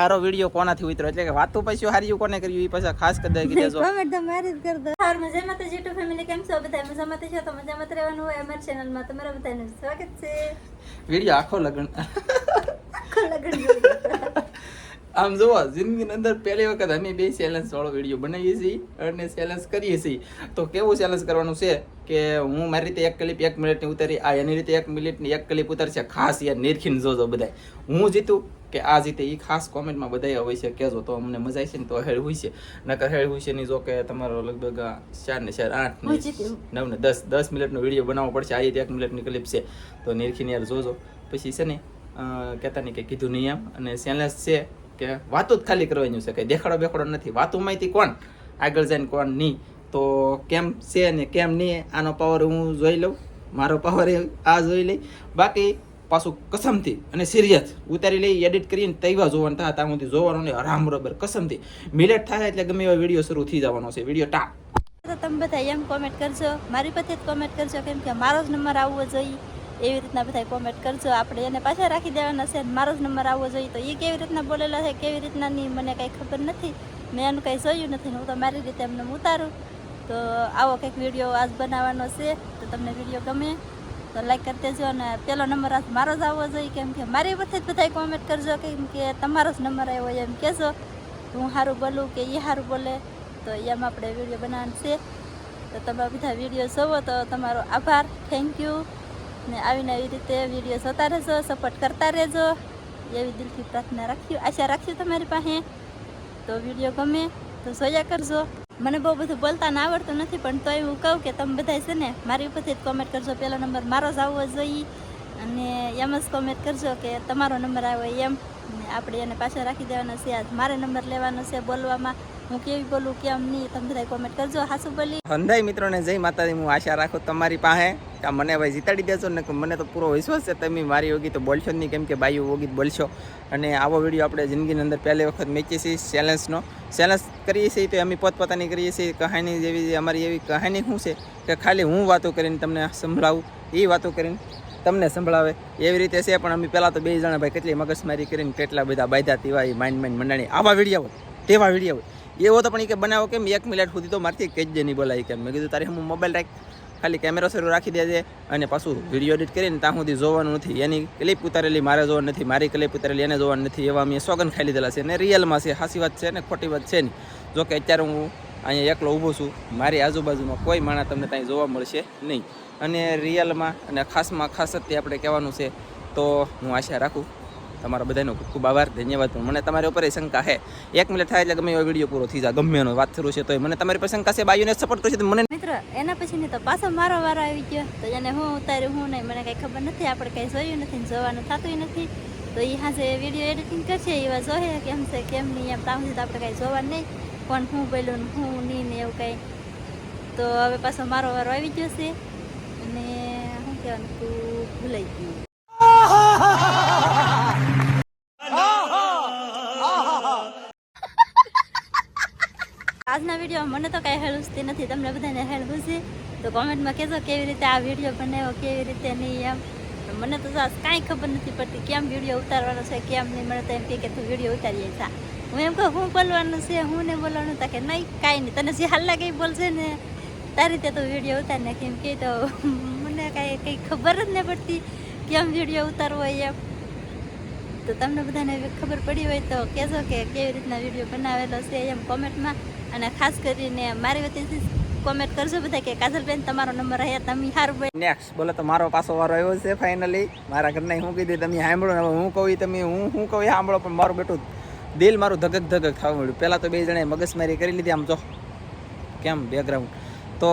સારો વીડિયો કોનાથી ઉતરો એટલે કે વાતો પછી હારી કોને કર્યું? એ પછી ખાસ કરી દે દેજો કોમેન્ટ તો મારી જ કરી દો. હાર મજામાં તો YouTube ફેમિલી કેમ છો? બધા મજામાં છો? તો મજામાં રહેવાનું હોય અમારી ચેનલમાં તમારા બધાનું સ્વાગત છે. વીડિયો આખો લગન. આખો લગન. આમ જુઓ જિંદગીની અંદર પહેલી વખત અમે બે ચેલેન્જ વાળો વીડિયો બનાવીએ છીએ અને ચેલેન્જ કરીએ છીએ. તો કેવું ચેલેન્જ કરવાનું છે કે હું મારી રીતે એક ક્લિપ એક મિનિટની ઉતારી આ એની રીતે એક મિનિટની એક ક્લિપ ઉતારશે. ખાસ યાર નિરખીને જોજો બધાય. હું જીતું કે આ રીતે એ ખાસ કોમેન્ટમાં બધાય હોય છે કહેજો તો અમને મજા આવશે ને તો હેડ હોય છે. નકર હેડ હોય છે ની જો કે તમારો લગભગ ચાર ને ચાર આઠ ને નવ ને દસ દસ મિનિટનો વીડિયો બનાવવો પડશે આ રીતે એક મિનિટની ક્લિપ છે. તો નિરખીને યાર જોજો. પછી છે ને કહેતા નહીં કે કીધું નહીં એમ. અને સેલેસ છે કે વાતો જ ખાલી કરવાની છે કે દેખાડો બેખાડો નથી. વાતોમાંથી કોણ? આગળ જઈને કોણ નહીં? તો કેમ છે ને કેમ નહીં? આનો પાવર હું જોઈ લઉં. મારો પાવર આ જોઈ લઈ. બાકી પાછું કસમથી અને સિરિયસ ઉતારી લઈ એડિટ કરીને તૈવા જોવાનું થાય ત્યાં સુધી જોવાનું ને હરામ બરોબર, કસમથી. મિલેટ થાય એટલે ગમે એવો વીડિયો શરૂ થઈ જવાનો છે વીડિયો ટા તો તમે બધા એમ કોમેન્ટ કરજો, મારી પાસે જ કોમેન્ટ કરજો, કેમ કે મારો જ નંબર આવવો જોઈએ. એવી રીતના બધા કોમેન્ટ કરજો, આપણે એને પાછા રાખી દેવાના છે મારો જ નંબર આવવો જોઈએ. તો એ કેવી રીતના બોલેલા છે, કેવી રીતના નહીં, મને કાંઈ ખબર નથી. મેં એનું કાંઈ જોયું નથી, હું તો મારી રીતે એમને ઉતારું. તો આવો કંઈક વીડિયો આજ બનાવવાનો છે, તો તમને વીડિયો ગમે. તો લાઈક કરી દેજો અને પેલો નંબર આજ મારો જ આવવો જોઈએ કેમ કે મારી પરથી જ બધાએ કોમેન્ટ કરજો કેમ કે તમારો જ નંબર આવ્યો એમ કહેજો. હું સારું બોલું કે એ સારું બોલે, તો એમ આપણે વીડિયો બનાવવાનું છે. તો તમે બધા વીડિયો જોવો તો તમારો આભાર. થેન્ક યુ ને આવીને એવી રીતે વીડિયો જોતા રહેજો સપોર્ટ કરતા રહેજો. એવી દિલથી પ્રાર્થના રાખ્યું આશા રાખ્યું તમારી પાસે. તો વીડિયો ગમે તો જોયા કરજો. મને બહુ બધું બોલતા ના આવડતું નથી, પણ તોય હું કહું કે તમે બધા છે ને મારી ઉપરથી જ કોમેન્ટ કરજો. પહેલો નંબર મારો જ આવવો જોઈએ અને એમ જ કોમેન્ટ કરજો કે તમારો નંબર આવ્યો એમ. આપણે એને પાછળ રાખી દેવાનો છે. આજ મારે નંબર લેવાનો છે બોલવામાં. હું કેવી મિત્રોને જય માતાજી, હું આશા રાખું તમારી પાસે મને ભાઈ જીતાડી દેશો ને મને તો પૂરો વિશ્વાસ છે તમે મારી વગી તો બોલશો નહીં, કેમ કે બાયું બોલશો. અને આવો વીડિયો આપણે જિંદગીની અંદર પહેલી વખત મેચીએ છીએ ચેલેન્જનો ચેલેન્જ કરીએ છીએ તો અમે પોતપોતાની કરીએ છીએ, કહાની જેવી અમારી એવી કહાની શું છે કે ખાલી હું વાતો કરીને તમને સંભળાવું, એ વાતો કરીને તમને સંભળાવે. એવી રીતે છે, પણ અમે પહેલાં તો બે જણા ભાઈ કેટલી મગજમારી કરીને કેટલા બધા બાયધા તેવા એ માઇન્ડ માઇન્ડ મંડાણી. આવા વીડિયો હોય, તેવા વીડિયો હોય. એવો તો પણ એ કે બનાવો કેમ? એક મિનિટ સુધી તો મારથી કઈ જ નહીં બોલાય કેમ? મેં કીધું, તારે હું મોબાઈલ રાખ. ખાલી કેમેરો શરૂ રાખી દેજે અને પાછું વીડિયો એડિટ કરીને ત્યાં સુધી જોવાનું નથી. એની ક્લિપ ઉતારેલી મારે જોવાનું નથી, મારી ક્લિપ ઉતારેલી એને જોવાનું નથી. એવા મેં સોગન ખાઈ લીધેલા છે. ને રિયલમાં છે, હાસી વાત છે ને ખોટી વાત છે નહીં જો કે અત્યારે હું અહીંયા એકલો ઊભો છું, મારી આજુબાજુમાં કોઈ માણસ તમને ત્યાં જોવા મળશે નહીં. અને રિયલમાં અને ખાસમાં ખાસ જ તે આપણે કહેવાનું છે, તો હું આશા રાખું તમારા બધાનો ખૂબ ખૂબ આભાર ધન્યવાદ. પણ મને તમારી ઉપર એ શંકા છે. એક મિનિટ થાય એટલે ગમે એવો વીડિયો પૂરો થઈ જાય ગમે એનો વાત શરૂ છે તો મને તમારી પર શંકા છે બાયુને સપોર્ટ કરશે તો મને મિત્ર એના પછી તો પાછો મારો વારો આવી ગયો. તો એને હું ઉતાર્યું હું નહીં. મને કાંઈ ખબર નથી આપણે કાંઈ જોયું નથી ને જોવાનું થતું નથી. તો એ હાજે વીડિયો એડિટિંગ કરશે એવા જોહે કેમ છે કેમ નહીં એમ ત્યાં સુધી તો આપણે કાંઈ જોવાનું નહીં. પણ હું બોલું ને હું નહીં ને એવું કાંઈ. તો હવે પાછો મારો વારો આવી ગયો છે. અને શું કહેવાનું તું ભૂલાઈ ગયું. આજના વીડિયો મને તો કાંઈ હેળવતી નથી, તમને બધાને હેળવું છે. તો કોમેન્ટમાં કહેજો કેવી રીતે આ વીડિયો બનાવ્યો, કેવી રીતે નહીં એમ. મને તો કાંઈ ખબર નથી પડતી કેમ વીડિયો ઉતારવાનો છે, કેમ નહીં. મને તો એમ કે તું વીડિયો ઉતારીએ છા હું એમ કહું, હું બોલવાનું છે, હું ને બોલવાનું, તા કે નહીં, કાંઈ નહીં. તને જે હાલ લાગે બોલશે ને, તારી રીતે તું વીડિયો ઉતારી નાખી એમ કે તો મને કાંઈ, કંઈ ખબર જ નહીં પડતી કેમ વીડિયો ઉતારવો એમ. તો તમને બધાને ખબર પડી હોય તો કહેજો કે કેવી રીતના વીડિયો બનાવેલો છે એમ કોમેન્ટમાં. અને ખાસ કરીને મારી વતીથી કોમેન્ટ કરજો બધા કે, કાજલબેન, તમારો નંબર રહ્યા તમે હાર ભાઈ. નેક્સ્ટ બોલો તો મારો પાછો વારો આવ્યો છે ફાઇનલી મારા ઘરના હું કીધું, તમે સાંભળો, હવે હું કહું તમે, હું હું કહું સાંભળો, પણ મારું બેટું દિલ મારું ધગક ધગક થવા મળ્યું પહેલાં તો બે જણાએ મગજમારી કરી લીધી, આમ જો. કેમ બેકગ્રાઉન્ડ તો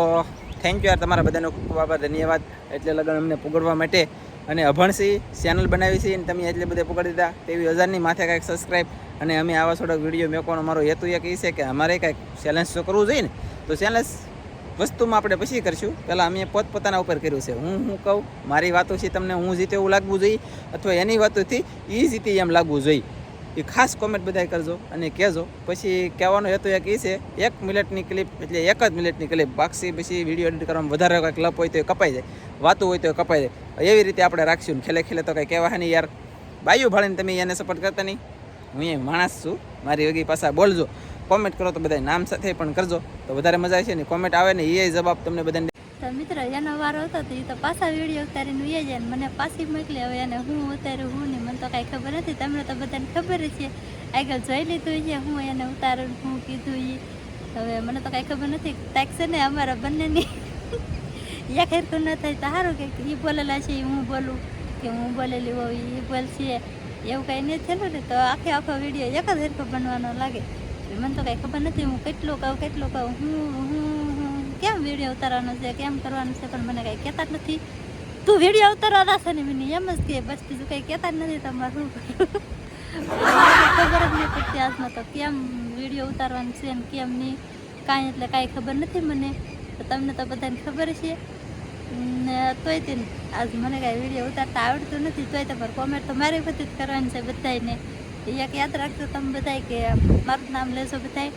થેન્ક યુ યાર તમારા બધાનો ખૂબ ખૂબ આભાર, ધન્યવાદ. એટલે લગન અમને પુગડવા માટે અને અભણસી ચેનલ બનાવી છે અને તમે એટલે બધે પકડી દીધા, તેવી હજારની માથે કાંઈક સબસ્ક્રાઈબ અને અમે આવા થોડાક વીડિયો મેકવાનો મારો હેતુ એક એ છે કે અમારે કાંઈક ચેલેન્જ તો કરવું જોઈએ ને, તો ચેલેન્જ વસ્તુમાં આપણે પછી કરશું. પહેલાં અમે પોતપોતાના ઉપર કર્યું છે. હું હું કહું? મારી વાતો છે તમને હું જીતે એવું લાગવું જોઈએ, અથવા એની વાતોથી એ જીતી એમ લાગવું જોઈએ. એ ખાસ કોમેન્ટ બધાય કરજો અને કહેજો. પછી કહેવાનો હેતુ એક એ છે, એક મિનિટની ક્લિપ એટલે એક જ મિનિટની ક્લિપ બાકી પછી વીડિયો એડિટ કરવામાં વધારે કાંઈ લપ હોય તો એ કપાઈ જાય. વાતું હોય તો એ કપાઈ જાય. એવી રીતે આપણે રાખશું ખેલે ખેલે તો કંઈ કહેવા નહીં યાર. બાયું ભાળીને તમે એને સપોર્ટ કરતા નહીં. હું એ માણસ છું. મારી વગી પાછા બોલજો. કોમેન્ટ કરો તો બધા નામ સાથે પણ કરજો. તો વધારે મજા આવશે ને કોમેન્ટ આવે ને એ જવાબ તમને બધાને તો મિત્રો, એનો વારો હતો તો એ તો પાછા વીડિયો ઉતારીને ઉઈ જાય ને મને પાછી મોકલી હવે એને હું ઉતાર્યું હું નહીં. મને તો કાંઈ ખબર નથી. તમને તો બધાને ખબર છે. આગળ જોઈ લીધું છે, હું એને ઉતારું હું કીધું એ હવે મને તો કાંઈ ખબર નથી. કાંઈક છે ને અમારા બંનેની યાખેર તો ન થાય તો સારું કે એ બોલેલા છે એ હું બોલું કે હું બોલેલી હોઉં એ બોલશે એવું કાંઈ નહીં થયેલું ને તો આખે આખો વીડિયો એક જ હરખો બનવાનો લાગે. મને તો કાંઈ ખબર નથી હું કેટલું કહું કેટલું કહું. હું હું હું. કેમ વીડિયો ઉતારવાનો છે, કેમ કરવાનું છે, પણ મને કાંઈ કહેતા જ નથી. તું વીડિયો ઉતારવાના છે ને મને એમ જ કે, બસ બીજું કંઈ કહેતા જ નથી તમારે ખબર જ નહીં પડતી આજમાં તો કેમ વીડિયો ઉતારવાનું છે ને કેમ નહીં. કાંઈ એટલે કાંઈ ખબર નથી મને. તો તમને તો બધાને ખબર છે. ને તોય તે આજ મને કાંઈ વીડિયો ઉતારતા આવડતું નથી, તોય તમારે કોમેન્ટ તો મારી બધી જ કરવાની છે બધાને એક યાદ રાખજો તમે બધાય કે મારું નામ લેશો બધાય.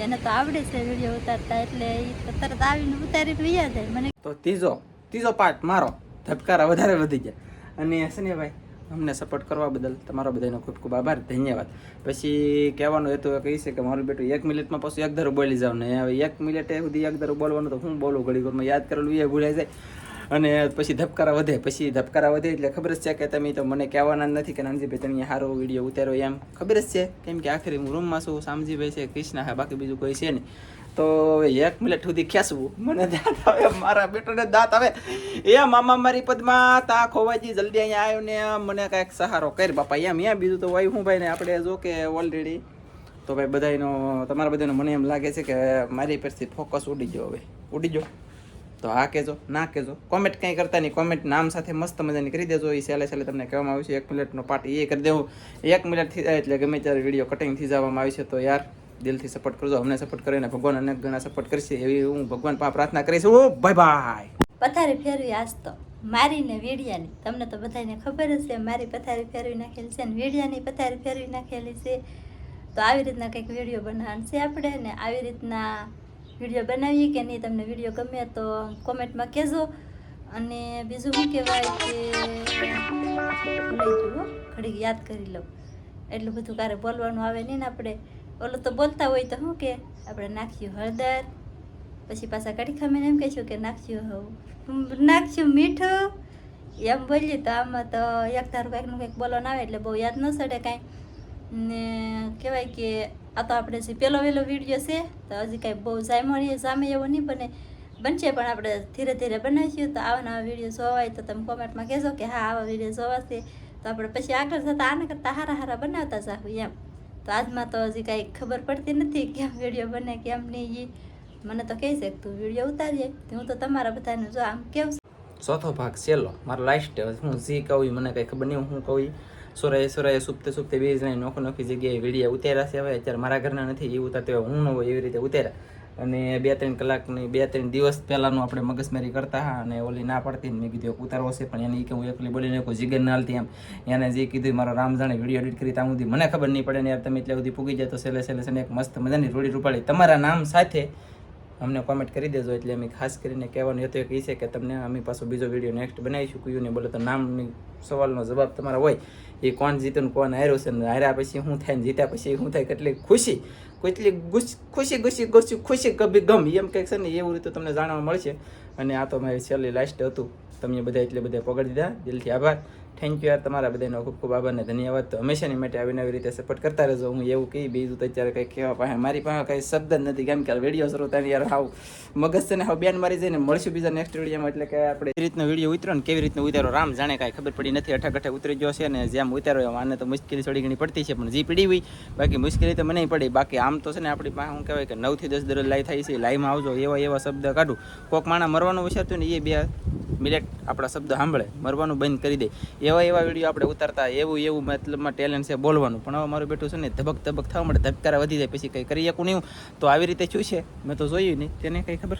એને તો આવડે છે વીડિયો ઉતારતા એટલે એ તરત આવીને ઉતારી વૈયા જાય. મને તો ત્રીજો ત્રીજો પાર્ટ મારો. ધબકારા વધારે વધી ગયા. અને સનેભાઈ અમને સપોર્ટ કરવા બદલ તમારો બધાનો ખૂબ ખૂબ આભાર. ધન્યવાદ. પછી કહેવાનું હતું એ છે કે મારું બેટું એક મિનિટમાં પાછું એક ધારું બોલી જાવ ને. હવે એક મિનિટે સુધી એક ધારું બોલવાનું તો હું બોલું? ઘડી ઘરમાં યાદ કરેલું એ ભૂલાઈ જાય. અને પછી ધબકારા વધે, પછી ધબકારા વધે એટલે ખબર જ છે કે તમે તો મને કહેવાના જ નથી કે નાનજીભાઈ તમે સારો વીડિયો ઉતારો એમ. ખબર જ છે, કેમ કે આખરે હું રૂમમાં છું સામજીભાઈ છે, કૃષ્ણ હા, બાકી બીજું કોઈ છે નહીં. તો એક મિનિટ સુધી ખેંચવું. મને દાંત આવે, મારા બેટોને દાંત આવે. એ મામા મારી પદમાં તા ખોવાજી જલ્દી અહીંયા આવ્યો ને મને કાંઈક સહારો કર બાપા, એમ એમ બીજું તો વાય હું ભાઈ ને આપણે જો કે ઓલરેડી તો ભાઈ બધાનો તમારા બધાનો મને એમ લાગે છે કે મારી પરથી ફોકસ ઉડી ગયો હવે. ઉડી ગયો. તો હા કહેજો, ના કહેજો. કોમેન્ટ કંઈ કરતા નહીં. કોમેન્ટ નામ સાથે મસ્ત મજાની કરી દેજો. એ છેલ્લે છેલ્લે તમને કહેવામાં આવ્યું છે. એક મિનિટનો પાર્ટ એ કરી દેવું. એક મિનિટ જાય એટલે ગમે ત્યારે વીડિયો કટિંગ થઈ જવામાં આવી છે, તો યાર દિલથી સપોર્ટ કરજો. અમને સપોર્ટ કરીને ભગવાન અનેક ગણા સપોર્ટ કરશે. એવી હું ભગવાન પા પ્રાર્થના કરીશ. ઓ બાય બાય પથારી ફેરવી આજ તો. મારીને વેડિયાની. તમને તો બધાને ખબર છે, મારી પથારી ફેરવી નાખેલી છે ને વેડિયાની પથારી ફેરવી નાખેલી છે. તો આવી રીતના કંઈક વીડિયો બનાવવાનો છે આપણે ને? આવી રીતના વીડિયો બનાવીએ કે નહીં તમને વીડિયો ગમે તો કોમેન્ટમાં કહેજો. અને બીજું શું કહેવાય કે, ભૂલાઈ ઘડીક યાદ કરી લઉં. એટલું બધું કારે બોલવાનું આવે નહીં ને આપણે. ઓલું તો બોલતા હોય તો શું કે, આપણે નાખ્યું હળદર, પછી પાછા કઢી ખામીને એમ કહીશું કે નાખ્યું હવ. નાખ્યું મીઠું, એમ બોલીએ તો આમાં તો એક ધારું કંઈકનું કંઈક બોલવાનું આવે એટલે બહુ યાદ ન સડે કાંઈ. ને કહેવાય કે આ તો આપણે જે પહેલો વહેલો વીડિયો છે, તો હજી કાંઈ બહુ સામે સામે એવો નહીં બને બનશે, પણ આપણે ધીરે ધીરે બનાવીશું. તો આવા નવા વીડિયો જોવાય તો તમે કોમેન્ટમાં કહેજો કે હા, આવા વીડિયો જોવાશે. તો આપણે પછી આગળ જતાં આના કરતાં હારા સારા બનાવતા જાહું એમ. તો આજમાં તો હજી કાંઈ ખબર પડતી નથી કેમ વીડિયો બને, કેમ નહીં એ મને તો કહી તું વીડિયો ઉતારીએ. હું તો તમારા બધાને જો આમ કેવું ચોથો ભાગ છેલ્લો. મારો લાઈફ સ્ટેજ હું જે કહું મને કંઈ ખબર નહીં, હું કહું. સોરાએ સોરાએ સુપતે સુપતે બે જણાએ નોખો નોખી જગ્યાએ વિડીયા ઉતાર્યા છે. હવે અત્યારે મારા ઘરના નથી, એ ઉતારતા હું ન હોય એવી રીતે ઉતાર્યા. અને બે ત્રણ કલાકની બે ત્રણ દિવસ પહેલાંનું આપણે મગજમારી કરતા હા અને ઓલી ના પડતી મેં કીધું, એક ઉતારવો છે. પણ એને કે હું એકલી બોલીને કોઈ જીગર ના હાલતી એમ. એને જે કીધું, મારો રામ જાણે વીડિયો એડિટ કરી ત્યાં સુધી મને ખબર નહીં પડે ને યાર, તમે એટલે સુધી પૂગી જાય તો છેલ્લે છેલ્લે છે એક મસ્ત મજાની રોડી રૂપાળી તમારા નામ સાથે અમને કોમેન્ટ કરી દેજો એટલે અમે ખાસ કરીને કહેવાનું હતું કે એ છે કે તમને અમે પાછો બીજો વીડિયો નેક્સ્ટ બનાવીશું કયું ને બોલે તો નામની સવાલનો જવાબ તમારો હોય. એ કોણ જીતું ને કોણ હાર્યું છે ને હાર્યા પછી શું થાય ને જીત્યા પછી શું થાય કેટલી ખુશી કેટલી ખુશી, ગુસી ગુસી, ખુશી કભી ગમ એમ કંઈક છે ને એવું રીતે તમને જાણવા મળશે. અને આ તો મારી છેલ્લી લાસ્ટ હતું. તમે બધા એટલે બધા પકડી દીધા. દિલથી આભાર. થેન્ક યુ યાર, તમારા બધાનો ખૂબ ખૂબ આભાર ને ધન્યવાદ. તો હંમેશાની માટે આવી રીતે સપોર્ટ કરતા રહેજો. હું એવું કહી, બીજું તો અત્યારે કંઈ કહેવા પાસે મારી પાસે કંઈ શબ્દ જ નથી. કેમ કે વીડિયો શરૂ થાય યાર હાવ મગજ છે ને હાવ બેન મારી જઈને મળશું બીજા નેક્સ્ટ વિડીયોમાં એટલે કે આપણે એ રીતનો વીડિયો ઉતરો ને કેવી રીતનો ઉતારો રામ જાણે કાંઈ ખબર પડી નથી. અઠાકઠે ઉતરી ગયો છે ને જેમ ઉતારો એમ આને તો મુશ્કેલી થોડી ઘણી પડતી છે, પણ જી પડી હોય. બાકી મુશ્કેલી તો મને પડી. બાકી આમ તો છે ને આપણી પાસે શું કહેવાય કે નવથી દસ દરરોજ લાઈ થાય છે. લાઈમાં આવજો, એવા એવા શબ્દ કાઢું. કોક માણા મરવાનું વિચારતું ને એ બે મિનિટ આપણા શબ્દ સાંભળે, મરવાનું બંધ કરી દે. એવા એવા વીડિયો આપણે ઉતારતા, એવું એવું મતલબમાં ટેલેન્ટ છે બોલવાનું. પણ હવે મારું બેટું છે ને, ધબક ધબક થવા મળે ધબકારા વધી જાય, પછી કંઈ કરી શકું નહીં તો આવી રીતે શું છે? મેં તો જોયું નહીં. તેને કંઈ ખબર?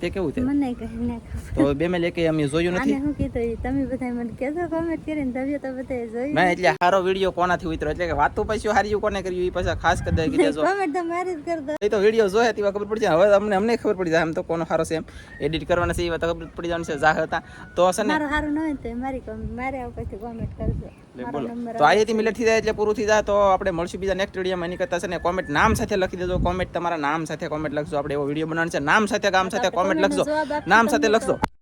તે કેવું છે? મને કહી નાખો. તો બે મેં લેકે અમે જોયું નથી નથી. હું કીધું તમે બધા મને કહેજો કોમેન્ટ કરીને તમે તો બધા જોયું મેં એટલે સારો વિડિયો કોનાથી ઉતરો એટલે કે વાતો પછી હારી કોને કર્યું? એ પાછા ખાસ કરી દે કે દેજો કોમેન્ટ તો મારી જ કરતો એ તો વીડિયો જોયા તેવા ખબર પડી જાય. હવે અમને અમને ખબર પડી જાય આમ તો કોનો સારો છે એમ. એડિટ કરવાના છે એ વાત ખબર પડી જવાનું છે જાહેર હતા. તો હશે ને? મારો સારું ન હોય તો મારી મારે પછી કોમેન્ટ કરજો. બોલો. તો અહીંયાથી મિલેટ થઈ જાય એટલે પૂરું થઈ જાય. તો આપણે મળશું બીજા નેક્સ્ટ વિડીયોમાં એની કરતા છે ને કોમેન્ટ નામ સાથે લખી દેજો. કોમેન્ટ તમારા નામ સાથે કોમેન્ટ લખજો. આપણે એવો વીડિયો બનાવવાનો છે. નામ સાથે ગામ સાથે કોમેન્ટ લખજો. નામ સાથે. લખજો.